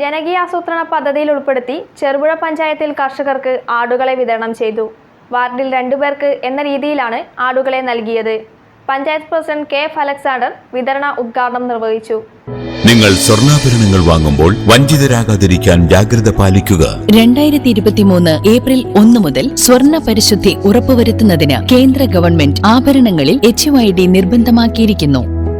ജനകീയാസൂത്രണ പദ്ധതിയിൽ ഉൾപ്പെടുത്തി ചെറുപുഴ പഞ്ചായത്തിൽ കർഷകർക്ക് ആടുകളെ വിതരണം ചെയ്തു. വാർഡിൽ രണ്ടുപേർക്ക് എന്ന രീതിയിലാണ് ആടുകളെ നൽകിയത്. Panchayat president K. F Alexander വിതരണ ഉദ്ഘാടനം നിർവഹിച്ചു. നിങ്ങൾ സ്വർണാഭരണങ്ങൾ വാങ്ങുമ്പോൾ വഞ്ചിതരാകാതിരിക്കാൻ ജാഗ്രത പാലിക്കുക. രണ്ടായിരത്തി ഇരുപത്തിമൂന്ന് ഏപ്രിൽ ഒന്ന് മുതൽ സ്വർണ പരിശുദ്ധി ഉറപ്പുവരുത്തുന്നതിന് കേന്ദ്ര ഗവൺമെന്റ് ആഭരണങ്ങളിൽ എച്ച് ഐ ഡി നിർബന്ധമാക്കിയിരിക്കുന്നു.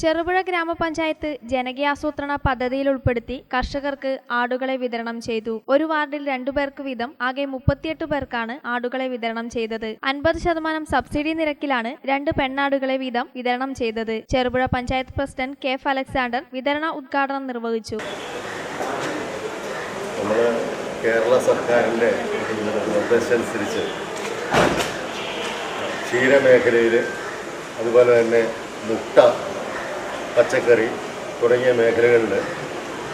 ചെറുപുഴ ഗ്രാമപഞ്ചായത്ത് ജനകീയാസൂത്രണ പദ്ധതിയിൽ ഉൾപ്പെടുത്തി കർഷകർക്ക് ആടുകളെ വിതരണം ചെയ്തു. ഒരു വാർഡിൽ രണ്ടു പേർക്ക് വീതം ആകെ മുപ്പത്തിയെട്ട് പേർക്കാണ് ആടുകളെ വിതരണം ചെയ്തത്. അൻപത് ശതമാനം സബ്സിഡി നിരക്കിലാണ് രണ്ട് പെണ്ണാടുകളെ വീതം വിതരണം ചെയ്തത്. Cherupuzha panchayat president K F Alexander വിതരണ ഉദ്ഘാടനം നിർവഹിച്ചു. കേരള സർക്കാരിന്റെ നിർദ്ദേശമനുസരിച്ച് ക്ഷീരമേഖലയിൽ അതുപോലെ തന്നെ മുട്ട പച്ചക്കറി തുടങ്ങിയ മേഖലകളിൽ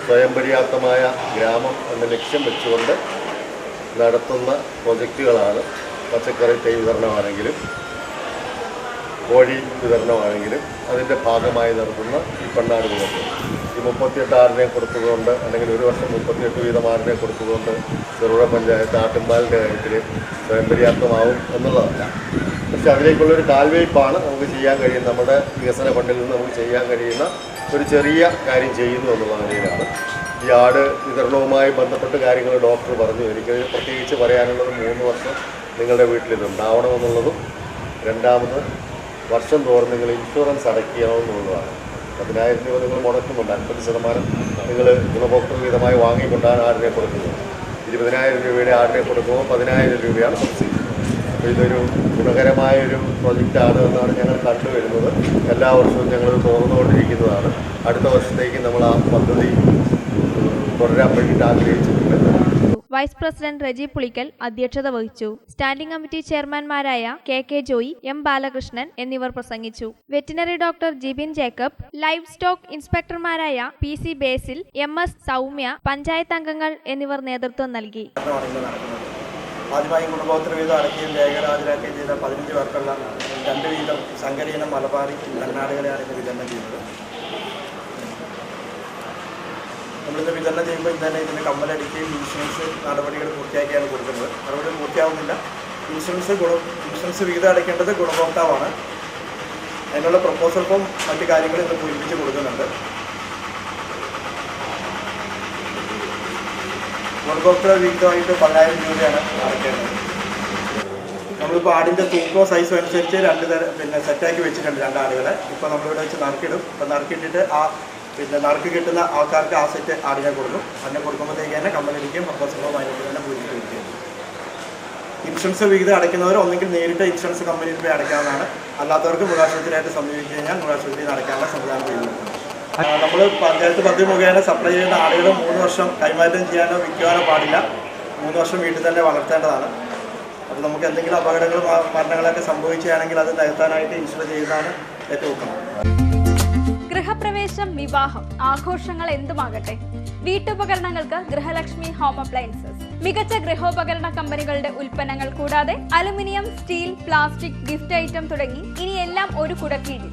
സ്വയം പര്യാപ്തമായ ഗ്രാമം എന്ന ലക്ഷ്യം വെച്ചുകൊണ്ട് നടത്തുന്ന പ്രൊജക്റ്റുകളാണ് പച്ചക്കറി തൈ വിതരണമാണെങ്കിലും കോഴി വിതരണമാണെങ്കിലും അതിന്റെ ഭാഗമായി നടത്തുന്ന ഈ പെണ്ണാട് വിതരണം ഈ മുപ്പത്തിയെട്ട് ആറിനെ കൊടുത്തതുകൊണ്ട് അല്ലെങ്കിൽ ഒരു വർഷം മുപ്പത്തിയെട്ട് വീതം ആറിനെ കൊടുത്തതുകൊണ്ട് ചെറുപുഴ പഞ്ചായത്ത് ആട്ടുംപാലിന്റെ കാര്യത്തിൽ സ്വയം പര്യാപ്തമാവും എന്നുള്ളതല്ല. പക്ഷെ അതിലേക്കുള്ളൊരു കാൽവയ്പ്പാണ് നമുക്ക് ചെയ്യാൻ കഴിയുന്ന നമ്മുടെ വികസന ഫണ്ടിൽ നിന്ന് നമുക്ക് ചെയ്യാൻ കഴിയുന്ന ഒരു ചെറിയ കാര്യം ചെയ്യുന്നു എന്നുള്ള നിലയിലാണ്. ഈ ആട് വിതരണവുമായി ബന്ധപ്പെട്ട് കാര്യങ്ങൾ ഡോക്ടർ പറഞ്ഞു. എനിക്ക് പ്രത്യേകിച്ച് പറയാനുള്ളത് മൂന്ന് വർഷം നിങ്ങളുടെ ഉണ്ടാവണമെന്നുള്ളതും രണ്ടാമത് വർഷം തോറും നിങ്ങൾ ഇൻഷുറൻസ് അടയ്ക്കണമെന്നുള്ളതാണ്. പതിനായിരം രൂപ നിങ്ങൾ മുടക്കുന്നുണ്ട്. അൻപത് ശതമാനം നിങ്ങൾ ഗുണഭോക്തൃ വിധമായി വാങ്ങിക്കൊണ്ടാണ് ആടിനെ കൊടുക്കുന്നത്. ഇരുപതിനായിരം രൂപയുടെ ആടിനെ കൊടുക്കുമ്പോൾ പതിനായിരം രൂപയാണ് സബ്സിഡി. ഇതൊരു ഗുണകരമായ ഒരു പ്രൊജക്റ്റാണ് എന്നാണ് ഞങ്ങൾ കണ്ടുവരുന്നത്. എല്ലാ വർഷവും ഞങ്ങൾ തോന്നുകൊണ്ടിരിക്കുന്നതാണ് അടുത്ത വർഷത്തേക്ക് നമ്മൾ ആ പദ്ധതി തുടരാൻ വേണ്ടിയിട്ട് ആഗ്രഹിച്ചിട്ടുണ്ട് വൈസ് പ്രസിഡന്റ് റജി പുളിക്കൽ അധ്യക്ഷത വഹിച്ചു. Standing committee ചെയർമാൻമാരായ K K Joy M Balakrishnan എന്നിവർ പ്രസംഗിച്ചു. Veterinary doctor Jibin Jacob life stock ഇൻസ്പെക്ടർമാരായ P C Basil M S Soumya panchayat അംഗങ്ങൾ എന്നിവർ നേതൃത്വം നൽകി. ആദ്യമായി കുടുംബോത്തര വീതം അടക്കുകയും ജയകരാജരാക്കുകയും ചെയ്ത പതിനഞ്ച് പേർക്കുള്ള രണ്ട് വീതം സങ്കരീനം മലബാറി കർണാടകയിലാണ് ഇന്ന് വിതരണം ചെയ്യുന്നത്? നമ്മളിത് വിതരണം ചെയ്യുമ്പോൾ ഇന്ന് തന്നെ ഇതിന് കമ്മലടിക്കുകയും ഇൻഷുറൻസ് നടപടികൾ പൂർത്തിയാക്കിയാണ് കൊടുക്കുന്നത്. നടപടി പൂർത്തിയാവുന്നില്ല. ഇൻഷുറൻസ് ഗുണ ഇൻഷുറൻസ് വിഹിതം അടയ്ക്കേണ്ടത് ഗുണഭോക്താവാണ്. അതിനുള്ള പ്രപ്പോസൽ ഫോം മറ്റു കാര്യങ്ങൾ ഇന്ന് പൂരിപ്പിച്ച് കൊടുക്കുന്നുണ്ട്. ഗുണഭോക്തൃ വിഹിതമായിട്ട് പതിനായിരം രൂപയാണ് അടയ്ക്കേണ്ടത് നമ്മളിപ്പോൾ ആടിന്റെ തൂക്കോ സൈസോ അനുസരിച്ച് രണ്ട് തരം പിന്നെ സെറ്റാക്കി വെച്ചിട്ടുണ്ട് രണ്ട് ആടുകളെ. ഇപ്പോൾ നമ്മളിവിടെ വെച്ച് നറുക്കിടും. അപ്പോൾ നറുക്കിട്ടിട്ട് ആ പിന്നെ നറുക്ക് കിട്ടുന്ന ആൾക്കാർക്ക് ആ സെറ്റ് ആടിനെ കൊടുക്കും. അതിനെ കൊടുക്കുമ്പോഴത്തേക്ക് തന്നെ കമ്പനിക്കും പ്രപ്പോസലും അതിനോട് തന്നെ പൂജിക്കും ഇൻഷുറൻസ് വിഹിതം അടയ്ക്കുന്നവർ ഒന്നെങ്കിൽ നേരിട്ട് ഇൻഷുറൻസ് കമ്പനിയിൽ പോയി അടയ്ക്കാവുന്നതാണ്. അല്ലാത്തവർക്ക് മൃഗാശുപത്രിയായിട്ട് സമീപിച്ചു കഴിഞ്ഞാൽ മൃഗാശുപത്രിയിൽ അടയ്ക്കാനുള്ള സംവിധാനം ചെയ്യുന്നുണ്ട് നമ്മൾ പഞ്ചായത്ത് പദ്ധതി മുഖേന സപ്ലൈ ചെയ്യുന്ന ആളുകൾ മൂന്ന് വർഷം കൈമാറ്റം ചെയ്യാനോ വിൽക്കുവാനോ പാടില്ല. മൂന്ന് വർഷം വീട്ടിൽ തന്നെ വളർത്തേണ്ടതാണ്. അപ്പോൾ നമുക്ക് എന്തെങ്കിലും അപകടങ്ങൾ മരണങ്ങളൊക്കെ സംഭവിക്കുകയാണെങ്കിൽ അത് നികത്താനായിട്ട് ഇൻഷുർ ചെയ്യുന്നതാണ് ഏറ്റവും ഉത്തമം. ഗൃഹപ്രവേശം വിവാഹം ആഘോഷങ്ങൾ എന്തുമാകട്ടെ? വീട്ടുപകരണങ്ങൾക്ക് ഗൃഹലക്ഷ്മി ഹോം അപ്ലയൻസസ്. മികച്ച ഗൃഹോപകരണ കമ്പനികളുടെ ഉൽപ്പന്നങ്ങൾ കൂടാതെ aluminium steel plastic gift item തുടങ്ങി ഇനിയെല്ലാം ഒരു കുടക്കീഴിൽ.